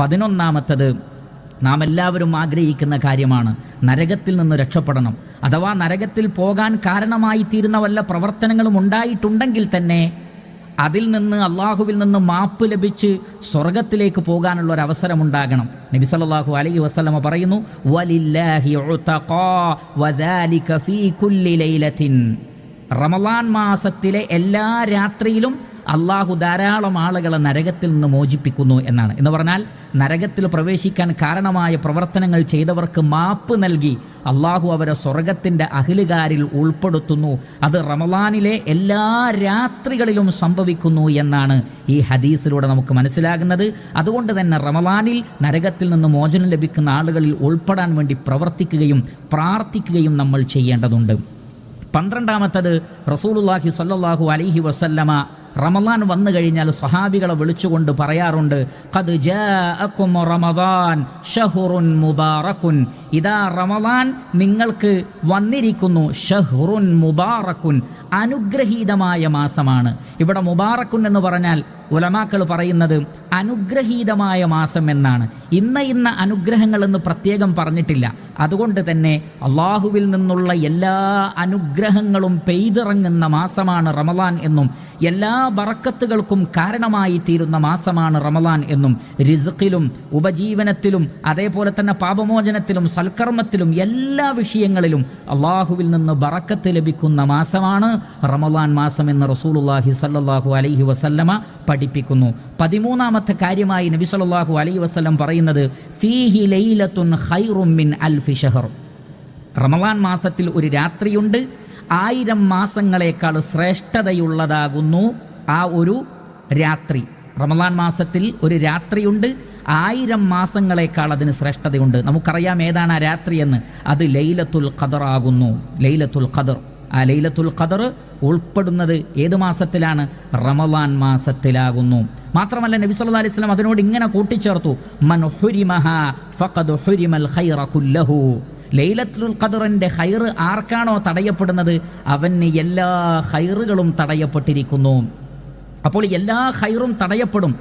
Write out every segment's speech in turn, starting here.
പതിനൊന്നാമത്തത് നാം എല്ലാവരും ആഗ്രഹിക്കുന്ന കാര്യമാണ് നരകത്തിൽ നിന്ന് രക്ഷപ്പെടണം. അഥവാ നരകത്തിൽ പോകാൻ കാരണമായി തീരുന്ന വല്ല പ്രവർത്തനങ്ങളും ഉണ്ടായിട്ടുണ്ടെങ്കിൽ തന്നെ അതിൽ നിന്ന് അള്ളാഹുവിൽ നിന്ന് മാപ്പ് ലഭിച്ച് സ്വർഗത്തിലേക്ക് പോകാനുള്ള ഒരു അവസരമുണ്ടാകണം നബി സല്ലല്ലാഹു അലൈഹി വസല്ലമ പറയുന്നു വലില്ലാഹി ഉതഖാ വദാലിക ഫീ റമളാൻ മാസത്തിലെ എല്ലാ രാത്രിയിലും അള്ളാഹു ധാരാളം ആളുകളെ നരകത്തിൽ നിന്ന് മോചിപ്പിക്കുന്നു എന്നാണ്. എന്ന് പറഞ്ഞാൽ നരകത്തിൽ പ്രവേശിക്കാൻ കാരണമായ പ്രവർത്തനങ്ങൾ ചെയ്തവർക്ക് മാപ്പ് നൽകി അള്ളാഹു അവരെ സ്വർഗത്തിന്റെ അഹിലുകാരിൽ ഉൾപ്പെടുത്തുന്നു. അത് റമലാനിലെ എല്ലാ രാത്രികളിലും സംഭവിക്കുന്നു എന്നാണ് ഈ ഹദീസിലൂടെ നമുക്ക് മനസ്സിലാകുന്നത്. അതുകൊണ്ട് തന്നെ റമലാനിൽ നരകത്തിൽ നിന്ന് മോചനം ലഭിക്കുന്ന ആളുകളിൽ ഉൾപ്പെടാൻ വേണ്ടി പ്രവർത്തിക്കുകയും പ്രാർത്ഥിക്കുകയും നമ്മൾ ചെയ്യേണ്ടതുണ്ട്. പന്ത്രണ്ടാമത്തത് റസൂലുല്ലാഹി സല്ലാഹു അലൈഹി വസല്ലമ. റമദാൻ വന്നു കഴിഞ്ഞാൽ സഹാബികളെ വിളിച്ചുകൊണ്ട് പറയാറുണ്ട് റമദാൻ ഷഹുറുൻ മുബാറക്കുൻ ഇതാ റമദാൻ നിങ്ങൾക്ക് വന്നിരിക്കുന്നു ഷഹുറുൻ മുബാറക്കുൻ അനുഗ്രഹീതമായ മാസമാണ്. ഇവിടെ മുബാറക്കുൻ എന്ന് പറഞ്ഞാൽ ഉലമാക്കൾ പറയുന്നത് അനുഗ്രഹീതമായ മാസം എന്നാണ്. ഇന്ന ഇന്ന അനുഗ്രഹങ്ങളെന്ന് പ്രത്യേകം പറഞ്ഞിട്ടില്ല. അതുകൊണ്ട് തന്നെ അള്ളാഹുവിൽ നിന്നുള്ള എല്ലാ അനുഗ്രഹങ്ങളും പെയ്തിറങ്ങുന്ന മാസമാണ് റമലാൻ എന്നും എല്ലാ ബറക്കത്തുകൾക്കും കാരണമായി തീരുന്ന മാസമാണ് റമലാൻ എന്നും റിസുക്കിലും ഉപജീവനത്തിലും അതേപോലെ തന്നെ പാപമോചനത്തിലും സൽക്കർമ്മത്തിലും എല്ലാ വിഷയങ്ങളിലും അള്ളാഹുവിൽ നിന്ന് ബറക്കത്ത് ലഭിക്കുന്ന മാസമാണ് റമലാൻ മാസം എന്ന് റസൂലുല്ലാഹി സല്ലാഹു അലൈഹി വസല്ലമ പഠിപ്പിക്കുന്നു. പതിമൂന്നാമത്തെ കാര്യമായി നബി സല്ലല്ലാഹു അലൈ വസ്ലം പറയുന്നത് ഫീഹി ലൈലത്തുൻ ഹൈറുമിൻ മിൻ ഫിഷഹർ ഷഹർ. റമലാൻ മാസത്തിൽ ഒരു രാത്രിയുണ്ട് ആയിരം മാസങ്ങളെക്കാൾ ശ്രേഷ്ഠതയുള്ളതാകുന്നു ആ ഒരു രാത്രി. റമലാൻ മാസത്തിൽ ഒരു രാത്രിയുണ്ട് ആയിരം മാസങ്ങളെക്കാൾ അതിന് ശ്രേഷ്ഠതയുണ്ട്. നമുക്കറിയാം ഏതാണ് ആ രാത്രി എന്ന് അത് ലൈലത്തുൽ ഖദർ ആകുന്നു. ലൈലത്തുൽ ഖദർ. ആ ലൈലത്തുൽ ഖദർ ഉൾപ്പെടുന്നത് ഏത് മാസത്തിലാണ്? റമദാൻ മാസത്തിലാകുന്നു. മാത്രമല്ല നബി സല്ലല്ലാഹു അലൈഹി വസല്ലം അതിനോട് ഇങ്ങനെ കൂട്ടിച്ചേർത്തു. മൻ ഫഖദ് ഹുരിമൽ ഖൈറ കുല്ലഹു. ലൈലത്തുൽ ഖദറിന്റെ ഹൈർ ആർക്കാണോ തടയപ്പെടുന്നത്? അവന് എല്ലാ ഹൈറുകളും തടയപ്പെട്ടിരിക്കുന്നു. അപ്പോൾ എല്ലാ ഹൈറും തടയപ്പെടും.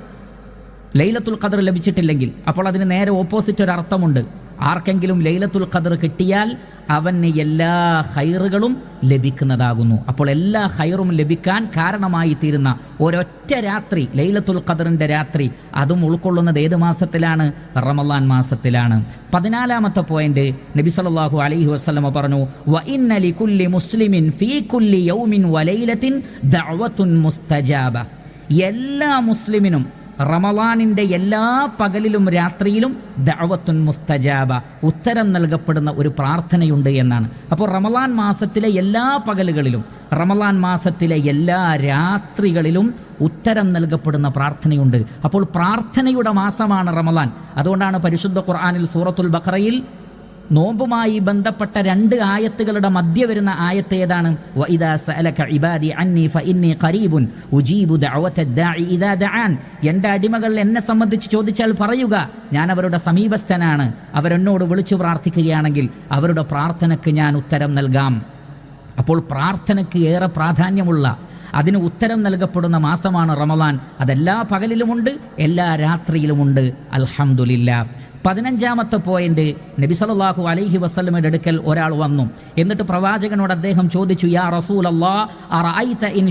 ലൈലത്തുൽ ഖദർ ലഭിച്ചിട്ടില്ലെങ്കിൽ. അപ്പോൾ അതിന് നേരെ ഓപ്പോസിറ്റ് ഒരു അർത്ഥമുണ്ട്. ആർക്കെങ്കിലും ലൈലത്തുൽ ഖദർ കിട്ടിയാൽ അവന് എല്ലാ ഹൈറുകളും ലഭിക്കുന്നതാകുന്നു. അപ്പോൾ എല്ലാ ഹൈറും ലഭിക്കാൻ കാരണമായി തീരുന്ന ഒരൊറ്റ രാത്രി ലൈലത്തുൽ ഖദറിന്റെ രാത്രി അതും ഉൾക്കൊള്ളുന്നത് ഏത് മാസത്തിലാണ്? റമലാൻ മാസത്തിലാണ്. പതിനാലാമത്തെ പോയിന്റ് നബി സല്ലാഹു അലൈഹി വസ്ലമ പറഞ്ഞു വ ലികുല്ലി മുസ്ലിമിൻ ഫീ കുല്ലി യൗമിൻ വലൈലത്തിൻ എല്ലാ മുസ്ലിമിനും റമലാനിന്റെ എല്ലാ പകലിലും രാത്രിയിലും ദഅവത്തുൻ മുസ്തജാബ ഉത്തരം നൽകപ്പെടുന്ന ഒരു പ്രാർത്ഥനയുണ്ട് എന്നാണ്. അപ്പോൾ റമലാൻ മാസത്തിലെ എല്ലാ പകലുകളിലും റമലാൻ മാസത്തിലെ എല്ലാ രാത്രികളിലും ഉത്തരം നൽകപ്പെടുന്ന പ്രാർത്ഥനയുണ്ട്. അപ്പോൾ പ്രാർത്ഥനയുടെ മാസമാണ് റമലാൻ അതുകൊണ്ടാണ് പരിശുദ്ധ ഖുർആാനിൽ സൂറത്തുൽ ബഖറയിൽ നോമ്പുമായി ബന്ധപ്പെട്ട രണ്ട് ആയത്തുകളുടെ മധ്യ വരുന്ന ആയത്ത് ഏതാണ്? എന്റെ അടിമകൾ എന്നെ സംബന്ധിച്ച് ചോദിച്ചാൽ പറയുക ഞാൻ അവരുടെ സമീപസ്ഥനാണ്. അവരെന്നോട് വിളിച്ചു പ്രാർത്ഥിക്കുകയാണെങ്കിൽ അവരുടെ പ്രാർത്ഥനയ്ക്ക് ഞാൻ ഉത്തരം നൽകാം. അപ്പോൾ പ്രാർത്ഥനയ്ക്ക് ഏറെ പ്രാധാന്യമുള്ള അതിന് ഉത്തരം നൽകപ്പെടുന്ന മാസമാണ് റമദാൻ. അതെല്ലാ പകലിലുമുണ്ട് എല്ലാ രാത്രിയിലുമുണ്ട്. അൽഹംദുലില്ല പതിനഞ്ചാമത്തെ പോയിന്റ് നബി സല്ലല്ലാഹു അലൈഹി വസല്ലമയുടെ അടുക്കൽ ഒരാൾ വന്നു. എന്നിട്ട് പ്രവാചകനോട് അദ്ദേഹം ചോദിച്ചു യാ റസൂൽ ഇൻ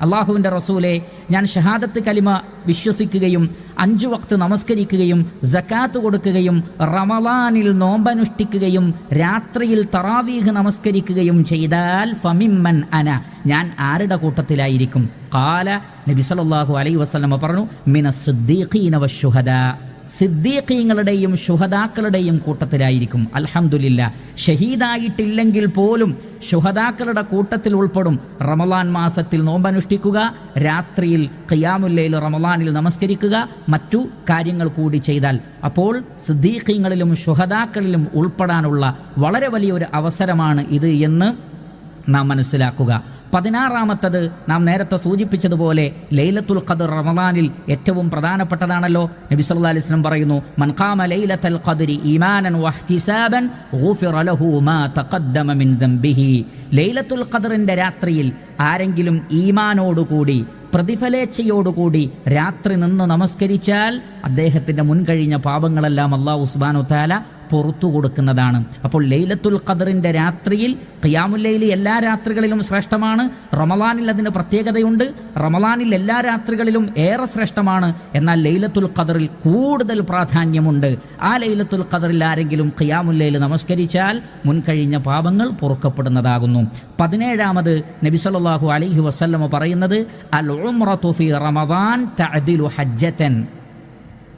അള്ളാഹുവിന്റെ റസൂലെ ഞാൻ ഷഹാദത്ത് കലിമ വിശ്വസിക്കുകയും അഞ്ചു വക്ത് നമസ്കരിക്കുകയും ജക്കാത്ത് കൊടുക്കുകയും റമലാനിൽ നോമ്പനുഷ്ഠിക്കുകയും രാത്രിയിൽ തറാവീഹ് നമസ്കരിക്കുകയും ചെയ്താൽ ഫമിമ്മൻ അന ഞാൻ ആരുടെ കൂട്ടത്തിലായിരിക്കും? കാല നബി സല്ലല്ലാഹു അലൈഹി വസല്ലമ പറഞ്ഞു മിന സുദ്ദീഖീന വശുഹദാ സിദ്ദീഖീങ്ങളുടെയും ശുഹദാക്കളുടെയും കൂട്ടത്തിലായിരിക്കും. അൽഹംദുലില്ല. ഷഹീദായിട്ടില്ലെങ്കിൽ പോലും ശുഹദാക്കളുടെ കൂട്ടത്തിൽ ഉൾപ്പെടും. റമലാൻ മാസത്തിൽ നോമ്പനുഷ്ഠിക്കുക രാത്രിയിൽ ഖിയാമുല്ലയിൽ റമലാനിൽ നമസ്കരിക്കുക മറ്റു കാര്യങ്ങൾ കൂടി ചെയ്താൽ. അപ്പോൾ സിദ്ദീഖീങ്ങളിലും ശുഹദാക്കളിലും ഉൾപ്പെടാനുള്ള വളരെ വലിയൊരു അവസരമാണ് ഇത് എന്ന് നാം മനസ്സിലാക്കുക. പതിനാറാമത്തത് നാം നേരത്തെ സൂചിപ്പിച്ചതുപോലെ ലൈലത്തുൽ ഖദർ റമദാനിൽ ഏറ്റവും പ്രധാനപ്പെട്ടതാണല്ലോ. നബി സല്ലല്ലാഹു അലൈഹി വസല്ലം പറയുന്നു മൻ ഖാമ ലൈലത്തൽ ഖദ്രി ഈമാനൻ വഹ്തിസാബൻ ഗുഫിറ ലഹു മാ തഖദ്ദമ മിൻ ദംബിഹി. ലൈലത്തുൽ ഖദറിന്റെ രാത്രിയിൽ ആരെങ്കിലും ഈമാനോടുകൂടി പ്രതിഫലേച്ഛയോടുകൂടി രാത്രി നിന്ന് നമസ്കരിച്ചാൽ അദ്ദേഹത്തിന്റെ മുൻകഴിഞ്ഞ പാപങ്ങളെല്ലാം അള്ളാഹു ഉസ്ബാനു താല പുറത്തു കൊടുക്കുന്നതാണ്. അപ്പോൾ ലൈലത്തുൽ ഖദറിന്റെ രാത്രിയിൽ ഖിയാമുല്ലൈലി എല്ലാ രാത്രികളിലും ശ്രേഷ്ഠമാണ്. റമലാനിൽ അതിന് പ്രത്യേകതയുണ്ട്. റമലാനിൽ എല്ലാ രാത്രികളിലും ഏറെ ശ്രേഷ്ഠമാണ്. എന്നാൽ ലൈലത്തുൽ ഖദറിൽ കൂടുതൽ പ്രാധാന്യമുണ്ട്. ആ ലൈലത്തുൽ ഖദറിൽ ആരെങ്കിലും ഖിയാമുല്ലയിൽ നമസ്കരിച്ചാൽ മുൻകഴിഞ്ഞ പാപങ്ങൾ പൊറുക്കപ്പെടുന്നതാകുന്നു. പതിനേഴാമത് നബി സല്ലാഹു അലൈഹി വസ്ലമ പറയുന്നത് അൽ റമദാൻ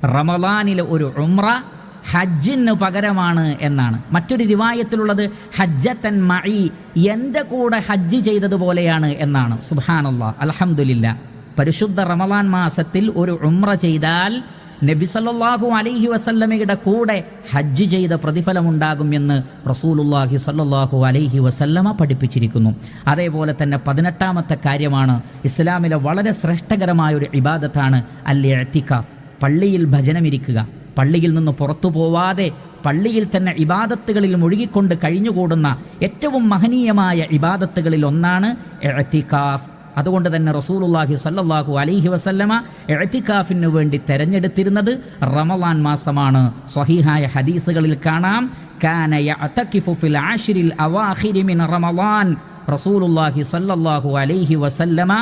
റമദാനിലെ ഒരു ഉംറ ഹജ്ജിന് പകരമാണ് എന്നാണ്. മറ്റൊരു റിവായത്തിലുള്ളത് ഹജ്ജത്തൻ മഈ എന്റെ കൂടെ ഹജ്ജ് ചെയ്തതുപോലെയാണ് എന്നാണ്. സുബ്ഹാനല്ലാ അലഹമുല്ല പരിശുദ്ധ റമലാൻ മാസത്തിൽ ഒരു ഉമ്ര ചെയ്താൽ നബി സല്ലല്ലാഹു അലൈഹി വസല്ലമയുടെ കൂടെ ഹജ്ജ് ചെയ്ത പ്രതിഫലമുണ്ടാകും എന്ന് റസൂലുള്ളാഹി സല്ലാഹു അലൈഹി വസല്ലമ പഠിപ്പിച്ചിരിക്കുന്നു. അതേപോലെ തന്നെ പതിനെട്ടാമത്തെ കാര്യമാണ് ഇസ്ലാമിലെ വളരെ ശ്രേഷ്ഠകരമായ ഒരു ഇബാദത്താണ് അൽ ഇഅ്തികാഫ് പള്ളിയിൽ ഭജനമിരിക്കുക. പള്ളിയിൽ നിന്ന് പുറത്തു പോവാതെ പള്ളിയിൽ തന്നെ ഇബാദത്തുകളിൽ മുഴുകിക്കൊണ്ട് കഴിഞ്ഞുകൂടുന്ന ഏറ്റവും മഹനീയമായ ഇബാദത്തുകളിൽ ഒന്നാണ് എഴത്തിക്കാഫ് അതുകൊണ്ട് തന്നെ റസൂലുള്ളാഹി സല്ലാഹു അലൈഹി വസല്ലമ എഴത്തിക്കാഫിന് വേണ്ടി തെരഞ്ഞെടുത്തിരുന്നത് റമളാൻ മാസമാണ്. സ്വഹീഹായ ഹദീസുകളിൽ കാണാം. കാന സല്ലാഹു അലൈഹി വസല്ലമ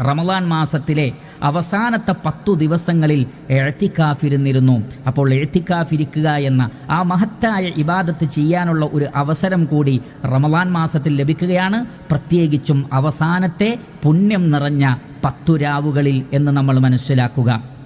റമലാൻ മാസത്തിലെ അവസാനത്തെ പത്തു ദിവസങ്ങളിൽ എഴുത്തിക്കാഫിരുന്നിരുന്നു. അപ്പോൾ എഴുത്തിക്കാഫിരിക്കുക എന്ന ആ മഹത്തായ ഇബാദത്ത് ചെയ്യാനുള്ള ഒരു അവസരം കൂടി റമലാൻ മാസത്തിൽ ലഭിക്കുകയാണ്. പ്രത്യേകിച്ചും അവസാനത്തെ പുണ്യം നിറഞ്ഞ പത്തു രാവുകളിൽ എന്ന് നമ്മൾ മനസ്സിലാക്കുക.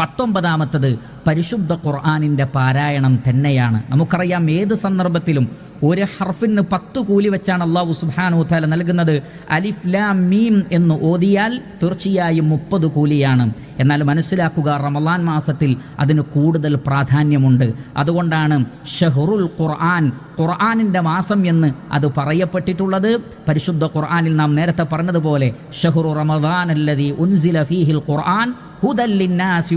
പത്തൊമ്പതാമത്തത് പരിശുദ്ധ ഖുർആാനിന്റെ പാരായണം തന്നെയാണ്. നമുക്കറിയാം ഏത് സന്ദർഭത്തിലും ഒരു ഹർഫിന് പത്ത് കൂലി വെച്ചാണ് അള്ളാഹു സുബാനു താല നൽകുന്നത്. അലിഫ് ലാം മീം എന്ന് ഓതിയാൽ തീർച്ചയായും മുപ്പത് കൂലിയാണ്. എന്നാൽ മനസ്സിലാക്കുക റമലാൻ മാസത്തിൽ അതിന് കൂടുതൽ പ്രാധാന്യമുണ്ട്. അതുകൊണ്ടാണ് ഷഹറുൽ ഖുർആൻ ഖുർആാനിന്റെ മാസം എന്ന് അത് പറയപ്പെട്ടിട്ടുള്ളത്. പരിശുദ്ധ ഖുർആാനിൽ നാം നേരത്തെ പറഞ്ഞതുപോലെ ഷഹറു റമദാൻ അല്ലതി ഉൻസില ഫീഹിൽ ഖുർആൻ ഹുദല്ലിന്നാസി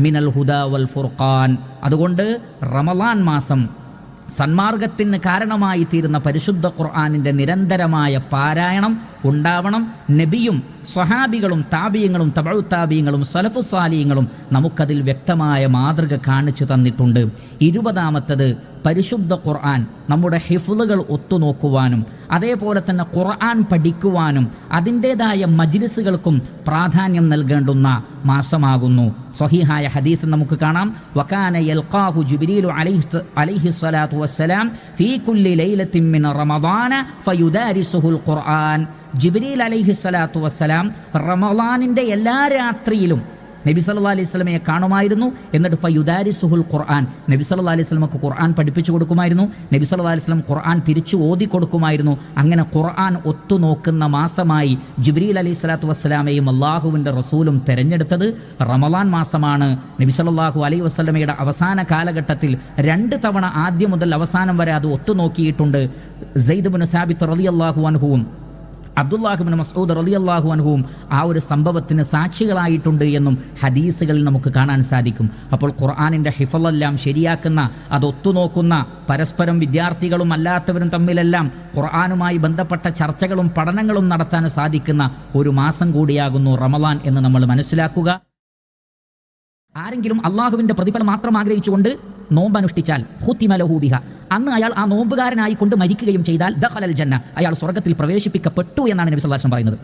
മിനൽ ഹുദ വൽ ഫുർഖാൻ. അതുകൊണ്ട് റമലാൻ മാസം സന്മാർഗത്തിന് കാരണമായി തീരുന്ന പരിശുദ്ധ ഖുർആാനിന്റെ നിരന്തരമായ പാരായണം ഉണ്ടാവണം. നബിയും സ്വഹാബികളും താബിയങ്ങളും സലഫു സാലിയങ്ങളും നമുക്കതിൽ വ്യക്തമായ മാതൃക കാണിച്ചു തന്നിട്ടുണ്ട്. ഇരുപതാമത്തത് പരിശുദ്ധ ഖുർആൻ നമ്മുടെ ഹിഫുലുകൾ ഒത്തുനോക്കുവാനും അതേപോലെ തന്നെ ഖുർആൻ പഠിക്കുവാനും അതിന്റെതായ മജ്ലിസുകൾക്കും പ്രാധാന്യം നൽകേണ്ടുന്ന മാസമാകുന്നു. സഹിഹായ ഹദീസ് നമുക്ക് കാണാം. വക്കാന യൽഖാഹു ജിബ്രീലു അലൈഹി അലൈഹി സ്വലാത്തു വസ്സലാം ഫീ കുല്ലി ലൈലത്തിൻ മിൻ റമദാന ഫയുദാരിസുഹുൽ ഖുർആൻ. ജിബ്രീൽ അലൈഹി സ്വലാത്തു വസ്സലാം റമദാനിന്റെ എല്ലാ രാത്രിയിലും നബി സല്ലാ അലൈഹി സ്വലമയെ കാണുമായിരുന്നു. എന്നിട്ട് ഫയുദാരി സുഹുൽ ഖുർആൻ. നബി സല്ലാ അലൈഹി സ്വലമക്ക് ഖുർആൻ പഠിപ്പിച്ചു കൊടുക്കുമായിരുന്നു. നബി സല്ലാ അലൈഹി സ്വലം ഖുർആൻ തിരിച്ചു ഓതി കൊടുക്കുമായിരുന്നു. അങ്ങനെ ഖുർആൻ ഒത്തുനോക്കുന്ന മാസമായി ജിബ്രീൽ അലൈഹി സ്വലാത്തു വസ്സലാമയും അള്ളാഹുവിന്റെ റസൂലും തെരഞ്ഞെടുത്തത് റമലാൻ മാസമാണ്. നബി സല്ലാഹു അലൈഹി വസ്ലമയുടെ അവസാന കാലഘട്ടത്തിൽ രണ്ട് തവണ ആദ്യം മുതൽ അവസാനം വരെ അത് ഒത്തുനോക്കിയിട്ടുണ്ട് സെയ്ദ് സാബിത്ത് റലി അള്ളാഹു അൻഹുവും അബ്ദുല്ലാഹിബിൻ മസൂദ് റലിയല്ലാഹു അൻഹുവും ആ ഒരു സംഭവത്തിന് സാക്ഷികളായിട്ടുണ്ട് എന്നും ഹദീസുകളിൽ നമുക്ക് കാണാൻ സാധിക്കും. അപ്പോൾ ഖുർആാനിന്റെ ഹിഫലെല്ലാം ശരിയാക്കുന്ന അത് ഒത്തുനോക്കുന്ന പരസ്പരം വിദ്യാർത്ഥികളും അല്ലാത്തവരും തമ്മിലെല്ലാം ഖുർആാനുമായി ബന്ധപ്പെട്ട ചർച്ചകളും പഠനങ്ങളും നടത്താൻ സാധിക്കുന്ന ഒരു മാസം കൂടിയാകുന്നു റമലാൻ എന്ന് നമ്മൾ മനസ്സിലാക്കുക. ആരെങ്കിലും അള്ളാഹുവിന്റെ പ്രതിഫലം മാത്രം ആഗ്രഹിച്ചുകൊണ്ട് നോമ്പ് അനുഷ്ഠിച്ചാൽ ഹുത്തിമലഹൂബിഹ അന്ന് അയാൾ ആ നോമ്പുകാരനായി കൊണ്ട് മരിക്കുകയും ചെയ്താൽ ദഹലൽ ജന്ന. അയാൾ സ്വർഗത്തിൽ പ്രവേശിപ്പിക്കപ്പെട്ടു എന്നാണ് നബി സല്ലാസം പറയുന്നത്.